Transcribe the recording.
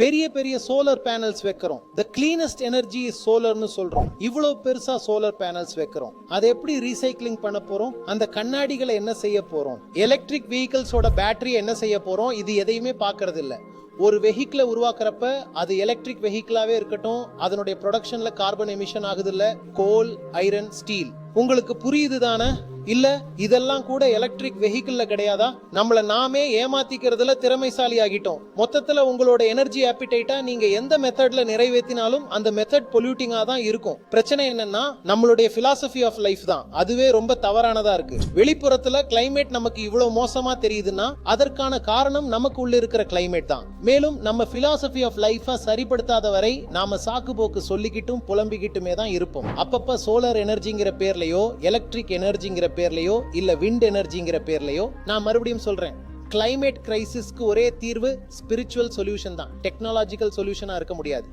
பெரிய பெரிய solar panels வைக்கிறோம். த கிளீனஸ்ட் எனர்ஜி இஸ் சோலர்னு சொல்றோம். இவ்வளவு பெருசா சோலார் பேனல்ஸ் வைக்கிறோம். அதை எப்படி ரீசைக்ளிங் பண்ண போறோம்? அந்த கண்ணாடிகளை என்ன செய்ய போறோம்? எலக்ட்ரிக் வெஹிக்கிள்ஸோட பேட்டரி என்ன செய்ய போறோம்? இது எதையுமே பார்க்கறது இல்லை ஒரு வெஹிக்கிளை உருவாக்குறப்ப அது எலக்ட்ரிக் வெஹிக்கிளாவே இருக்கட்டும். அதனுடைய ப்ரொடக்ஷன்ல கார்பன் எமிஷன் ஆகுது இல்லை கோல் ஐரன் ஸ்டீல் உங்களுக்கு புரியுது தானே இல்ல இதெல்லாம் கூட எலக்ட்ரிக் வெஹிக்கிள்ல கிடையாதா? நம்மள நாமே ஏமாத்திக்கிறதுல திறமைசாலி ஆகிட்டோம் மொத்தத்துல உங்களோட எனர்ஜி ஆப்பிடைட்டா நீங்க எந்த மெத்தட்ல நிறைவேற்றினாலும் அந்த மெத்தட் பொல்யூட்டிங்கா தான் இருக்கும். பிரச்சனை என்னன்னா நம்மளுடைய பிலாசபி ஆஃப் லைஃப் தான். அதுவே ரொம்ப தவறானதா இருக்கு. வெளிப்புறத்துல கிளைமேட் நமக்கு இவ்வளவு மோசமா தெரியுதுன்னா அதற்கான காரணம் நமக்கு உள்ள இருக்கிற கிளைமேட் தான். மேலும் நம்ம பிலாசபி ஆஃப் லைஃபை சரிப்படுத்தாத வரை நாம சாக்கு போக்கு சொல்லிக்கிட்டும் புலம்பிக்கிட்டுமே தான் இருப்போம். அப்பப்ப சோலார் எனர்ஜிங்கிற பேர்லையோ எலக்ட்ரிக் எனர்ஜிங்கிற பேர்லயோ இல்ல விண்ட் எனர்ஜிங்கிற பேர்லையோ நான் மறுபடியும் சொல்றேன். கிளைமேட் கிரைசிஸ்க்கு ஒரே தீர்வு ஸ்பிரிச்சுவல் சொல்யூஷன் தான். டெக்னாலஜிக்கல் சொல்யூஷனா இருக்க முடியாது.